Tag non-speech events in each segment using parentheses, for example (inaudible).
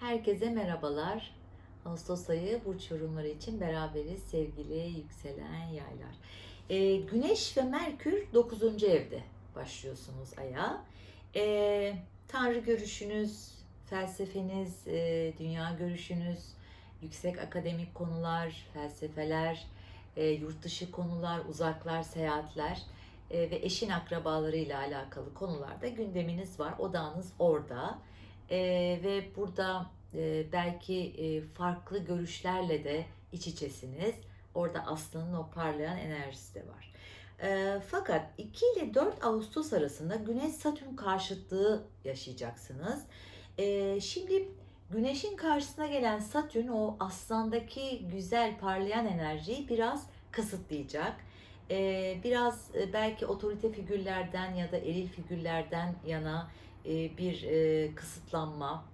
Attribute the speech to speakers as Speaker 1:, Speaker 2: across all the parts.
Speaker 1: Herkese merhabalar. Ağustos ayı burç yorumları için beraberiz sevgili yükselen yaylar. Ee, Güneş ve Merkür 9. evde başlıyorsunuz aya. Ee, Tanrı görüşünüz, felsefeniz, e, dünya görüşünüz, yüksek akademik konular, felsefeler, e, yurt dışı konular, uzaklar, seyahatler e, ve eşin akrabalarıyla alakalı konularda gündeminiz var. Odağınız orada. Ee, ve burada e, belki e, farklı görüşlerle de iç içesiniz. Orada aslanın o parlayan enerjisi de var. E, fakat 2 ile 4 Ağustos arasında Güneş Satürn karşıtlığı yaşayacaksınız. E, şimdi Güneşin karşısına gelen Satürn o aslandaki güzel parlayan enerjiyi biraz kısıtlayacak. E, biraz e, belki otorite figürlerden ya da eril figürlerden yana e, bir e, kısıtlanma,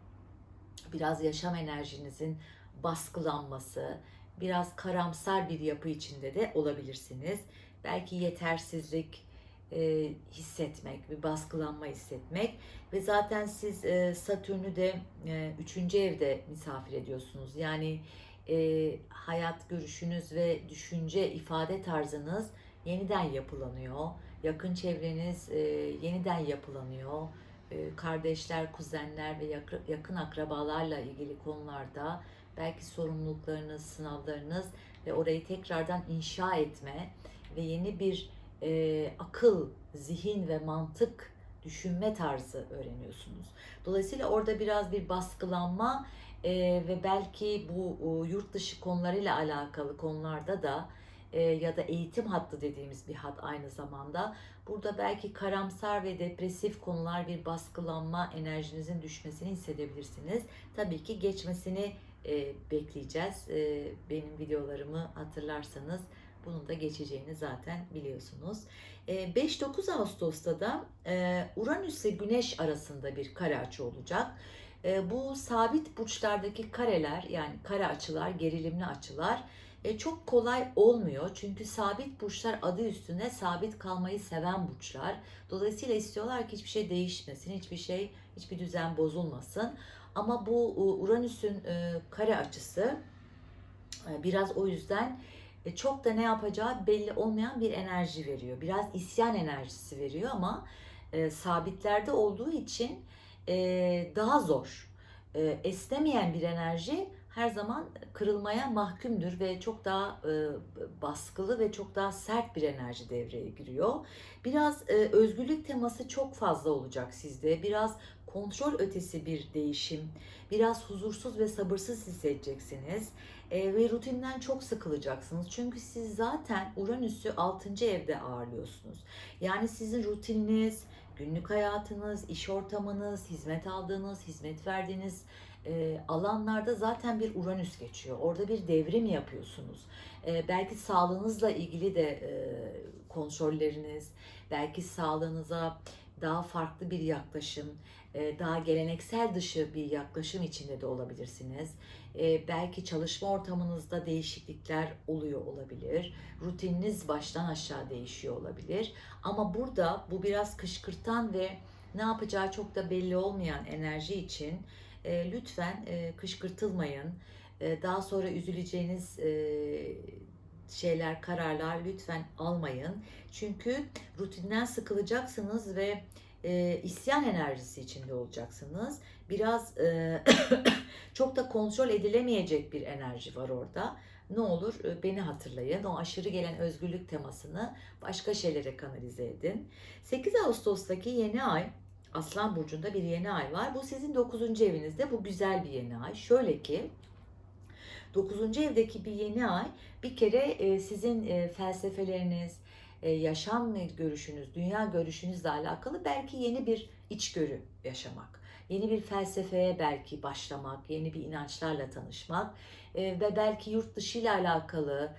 Speaker 1: biraz yaşam enerjinizin baskılanması, biraz karamsar bir yapı içinde de olabilirsiniz. Belki yetersizlik e, hissetmek, bir baskılanma hissetmek ve zaten siz e, Satürn'ü de e, üçüncü evde misafir ediyorsunuz. Yani e, hayat görüşünüz ve düşünce ifade tarzınız yeniden yapılanıyor. Yakın çevreniz e, yeniden yapılanıyor e, kardeşler, kuzenler ve yakı- yakın akrabalarla ilgili konularda belki sorumluluklarınız, sınavlarınız ve orayı tekrardan inşa etme ve yeni bir e, akıl, zihin ve mantık düşünme tarzı öğreniyorsunuz. Dolayısıyla orada biraz bir baskılanma e, ve belki bu o, yurt dışı konularıyla alakalı konularda da e, ya da eğitim hattı dediğimiz bir hat aynı zamanda Burada belki karamsar ve depresif konular bir baskılanma enerjinizin düşmesini hissedebilirsiniz. Tabii ki geçmesini e, bekleyeceğiz. E, benim videolarımı hatırlarsanız bunun da geçeceğini zaten biliyorsunuz. E, 5-9 Ağustos'ta da Uranüs ile Güneş arasında bir kare açı olacak. Bu sabit burçlardaki kareler yani kare açılar, gerilimli açılar e, çok kolay olmuyor. Çünkü sabit burçlar adı üstünde sabit kalmayı seven burçlar. Dolayısıyla istiyorlar ki hiçbir şey değişmesin, hiçbir şey, hiçbir düzen bozulmasın. Ama bu Uranüs'ün e, kare açısı e, biraz o yüzden e, çok da ne yapacağı belli olmayan bir enerji veriyor. Biraz isyan enerjisi veriyor ama e, sabitlerde olduğu için e, daha zor. E, esnemeyen bir enerji her zaman kırılmaya mahkumdur ve çok daha e, baskılı ve çok daha sert bir enerji devreye giriyor. Biraz e, özgürlük teması çok fazla olacak sizde. Biraz kontrol ötesi bir değişim, biraz huzursuz ve sabırsız hissedeceksiniz. E, ve rutinden çok sıkılacaksınız. Çünkü siz zaten Uranüs'ü 6. evde ağırlıyorsunuz. Yani sizin rutininiz, günlük hayatınız, iş ortamınız, hizmet aldığınız, hizmet verdiğiniz e, alanlarda zaten bir Uranüs geçiyor. Orada bir devrim yapıyorsunuz. E, belki sağlığınızla ilgili de e, kontrolleriniz, belki sağlığınıza daha farklı bir yaklaşım, e, daha geleneksel dışı bir yaklaşım içinde de olabilirsiniz. E, belki çalışma ortamınızda değişiklikler oluyor olabilir. Rutininiz baştan aşağı değişiyor olabilir. Ama burada bu biraz kışkırtan ve ne yapacağı çok da belli olmayan enerji için e, lütfen e, kışkırtılmayın. E, daha sonra üzüleceğiniz e, şeyler, kararlar lütfen almayın. Çünkü rutinden sıkılacaksınız ve e, isyan enerjisi içinde olacaksınız. Biraz e, (coughs) çok da kontrol edilemeyecek bir enerji var orada. Ne olur e, beni hatırlayın. O aşırı gelen özgürlük temasını başka şeylere kanalize edin. 8 Ağustos'taki yeni ay Aslan Burcu'nda bir yeni ay var. Bu sizin 9. evinizde. Bu güzel bir yeni ay. Şöyle ki 9. evdeki bir yeni ay bir kere e, sizin e, felsefeleriniz, e, yaşam görüşünüz, dünya görüşünüzle alakalı belki yeni bir içgörü yaşamak. Yeni bir felsefeye belki başlamak, yeni bir inançlarla tanışmak ve belki yurt dışı ile alakalı,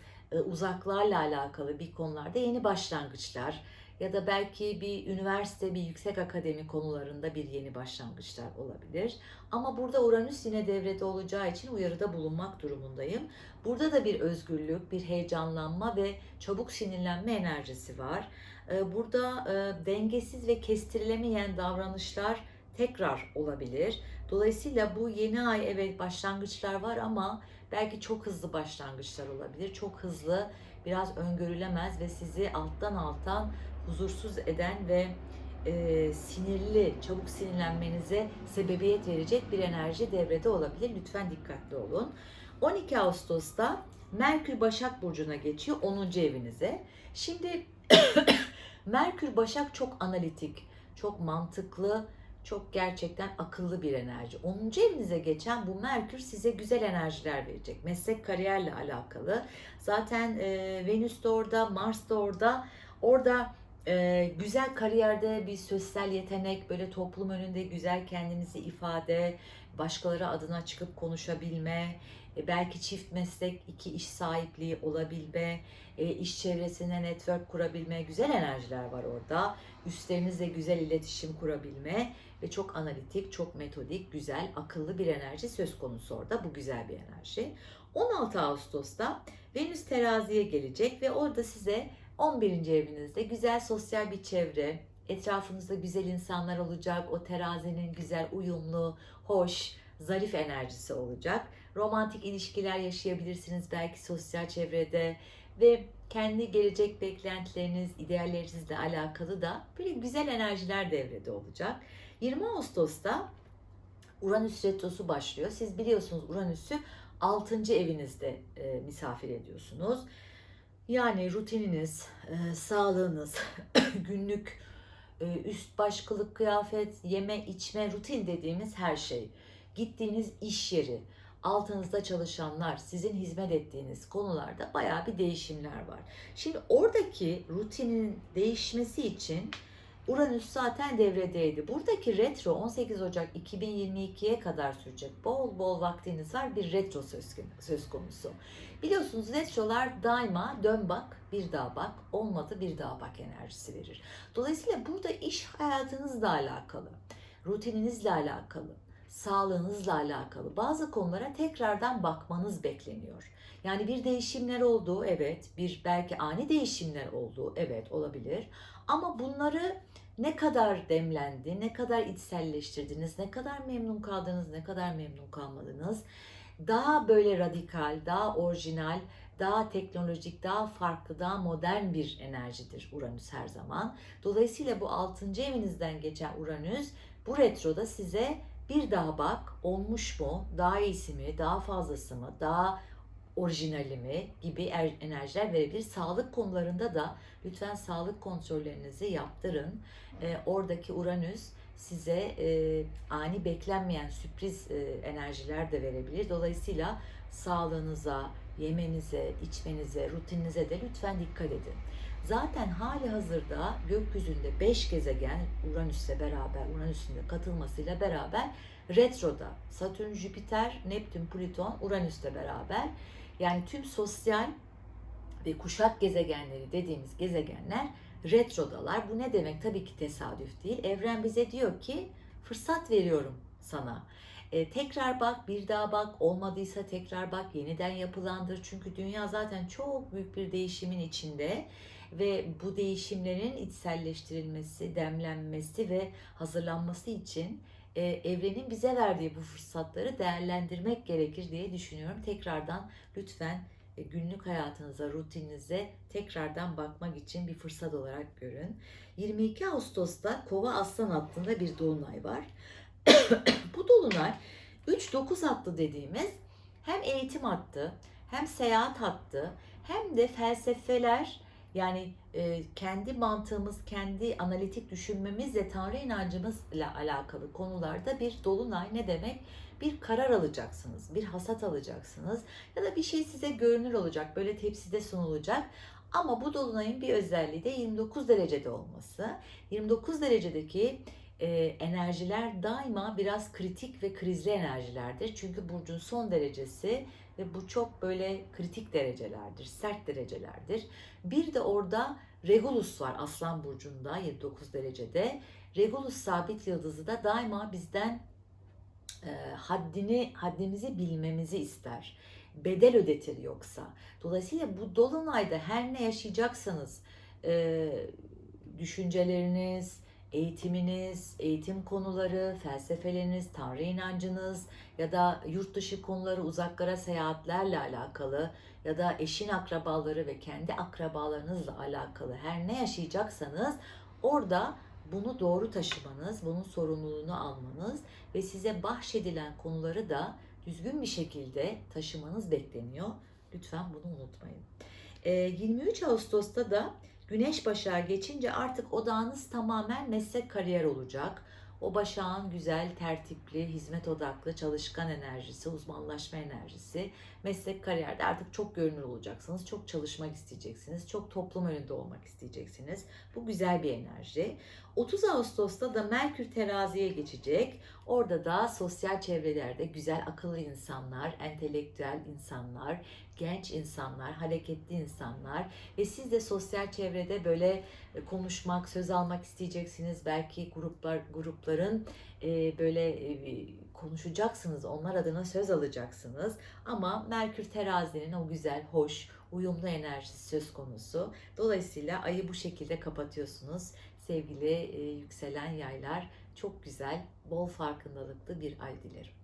Speaker 1: uzaklarla alakalı bir konularda yeni başlangıçlar, ya da belki bir üniversite, bir yüksek akademi konularında bir yeni başlangıçlar olabilir. Ama burada Uranüs yine devrede olacağı için uyarıda bulunmak durumundayım. Burada da bir özgürlük, bir heyecanlanma ve çabuk sinirlenme enerjisi var. Burada dengesiz ve kestirilemeyen davranışlar tekrar olabilir. Dolayısıyla bu yeni ay evet başlangıçlar var ama belki çok hızlı başlangıçlar olabilir. Çok hızlı, biraz öngörülemez ve sizi alttan alttan huzursuz eden ve e, sinirli, çabuk sinirlenmenize sebebiyet verecek bir enerji devrede olabilir. Lütfen dikkatli olun. 12 Ağustos'ta Merkür Başak Burcu'na geçiyor 10. evinize. Şimdi (coughs) Merkür Başak çok analitik, çok mantıklı, çok gerçekten akıllı bir enerji. 10. evinize geçen bu Merkür size güzel enerjiler verecek. Meslek kariyerle alakalı. Zaten e, Venüs de orada, Mars da orada. Orada e, güzel kariyerde bir sosyal yetenek, böyle toplum önünde güzel kendinizi ifade, başkaları adına çıkıp konuşabilme, e, belki çift meslek, iki iş sahipliği olabilme, e, iş çevresine network kurabilme, güzel enerjiler var orada. Üstlerinizle güzel iletişim kurabilme ve çok analitik, çok metodik, güzel, akıllı bir enerji söz konusu orada. Bu güzel bir enerji. 16 Ağustos'ta Venüs teraziye gelecek ve orada size 11. evinizde güzel sosyal bir çevre, etrafınızda güzel insanlar olacak. O terazinin güzel, uyumlu, hoş, zarif enerjisi olacak. Romantik ilişkiler yaşayabilirsiniz belki sosyal çevrede ve kendi gelecek beklentileriniz, ideallerinizle alakalı da böyle güzel enerjiler devrede olacak. 20 Ağustos'ta Uranüs retrosu başlıyor. Siz biliyorsunuz Uranüs'ü 6. evinizde misafir ediyorsunuz. Yani rutininiz, e, sağlığınız, (coughs) günlük e, üst baş kılık kıyafet, yeme içme rutin dediğimiz her şey. Gittiğiniz iş yeri, altınızda çalışanlar, sizin hizmet ettiğiniz konularda bayağı bir değişimler var. Şimdi oradaki rutinin değişmesi için Uranüs zaten devredeydi. Buradaki retro 18 Ocak 2022'ye kadar sürecek. Bol bol vaktiniz var. Bir retro söz, söz konusu. Biliyorsunuz retrolar daima dön bak, bir daha bak, olmadı bir daha bak enerjisi verir. Dolayısıyla burada iş hayatınızla alakalı, rutininizle alakalı, sağlığınızla alakalı bazı konulara tekrardan bakmanız bekleniyor. Yani bir değişimler olduğu evet, bir belki ani değişimler olduğu evet olabilir. Ama bunları ne kadar demlendi, ne kadar içselleştirdiniz, ne kadar memnun kaldınız, ne kadar memnun kalmadınız. Daha böyle radikal, daha orijinal, daha teknolojik, daha farklı, daha modern bir enerjidir Uranüs her zaman. Dolayısıyla bu 6. evinizden geçen Uranüs bu retroda size bir daha bak olmuş mu, daha iyisi mi, daha fazlası mı, daha orijinali mi gibi er, enerjiler verebilir. Sağlık konularında da lütfen sağlık kontrollerinizi yaptırın. E, oradaki Uranüs size e, ani beklenmeyen sürpriz e, enerjiler de verebilir. Dolayısıyla sağlığınıza, yemenize, içmenize, rutininize de lütfen dikkat edin. Zaten hali hazırda gökyüzünde 5 gezegen Uranüs'le beraber, Uranüs'ün de katılmasıyla beraber retroda. Satürn, Jüpiter, Neptün, Plüton, Uranüs'le beraber yani tüm sosyal ve kuşak gezegenleri dediğimiz gezegenler retrodalar. Bu ne demek? Tabii ki tesadüf değil. Evren bize diyor ki fırsat veriyorum sana. E, tekrar bak, bir daha bak, olmadıysa tekrar bak, yeniden yapılandır. Çünkü dünya zaten çok büyük bir değişimin içinde ve bu değişimlerin içselleştirilmesi, demlenmesi ve hazırlanması için e, evrenin bize verdiği bu fırsatları değerlendirmek gerekir diye düşünüyorum. Tekrardan lütfen e, günlük hayatınıza, rutininize tekrardan bakmak için bir fırsat olarak görün. 22 Ağustos'ta Kova Aslan hattında bir dolunay var. (coughs) bu dolunay 3-9 hattı dediğimiz hem eğitim hattı, hem seyahat hattı, hem de felsefeler yani e, kendi mantığımız, kendi analitik düşünmemizle Tanrı inancımızla alakalı konularda bir dolunay ne demek? Bir karar alacaksınız, bir hasat alacaksınız ya da bir şey size görünür olacak, böyle tepside sunulacak. Ama bu dolunayın bir özelliği de 29 derecede olması. 29 derecedeki e, enerjiler daima biraz kritik ve krizli enerjilerdir. Çünkü burcun son derecesi ve bu çok böyle kritik derecelerdir, sert derecelerdir. Bir de orada Regulus var Aslan burcunda 29 derecede. Regulus sabit yıldızı da daima bizden e, haddini haddimizi bilmemizi ister. Bedel ödetir yoksa. Dolayısıyla bu dolunayda her ne yaşayacaksanız e, düşünceleriniz, eğitiminiz, eğitim konuları, felsefeleriniz, tanrı inancınız ya da yurt dışı konuları, uzaklara seyahatlerle alakalı ya da eşin akrabaları ve kendi akrabalarınızla alakalı her ne yaşayacaksanız orada bunu doğru taşımanız, bunun sorumluluğunu almanız ve size bahşedilen konuları da düzgün bir şekilde taşımanız bekleniyor. Lütfen bunu unutmayın. Ee, 23 Ağustos'ta da Güneş Başak'a geçince artık odağınız tamamen meslek kariyer olacak. O başağın güzel, tertipli, hizmet odaklı, çalışkan enerjisi, uzmanlaşma enerjisi, meslek kariyerde artık çok görünür olacaksınız, çok çalışmak isteyeceksiniz, çok toplum önünde olmak isteyeceksiniz. Bu güzel bir enerji. 30 Ağustos'ta da Merkür teraziye geçecek. Orada da sosyal çevrelerde güzel akıllı insanlar, entelektüel insanlar, genç insanlar, hareketli insanlar ve siz de sosyal çevrede böyle e, konuşmak, söz almak isteyeceksiniz. Belki gruplar grupların e, böyle e, konuşacaksınız, onlar adına söz alacaksınız. Ama Merkür terazinin o güzel, hoş, uyumlu enerjisi söz konusu. Dolayısıyla ayı bu şekilde kapatıyorsunuz. Sevgili e, yükselen yaylar çok güzel, bol farkındalıklı bir ay dilerim.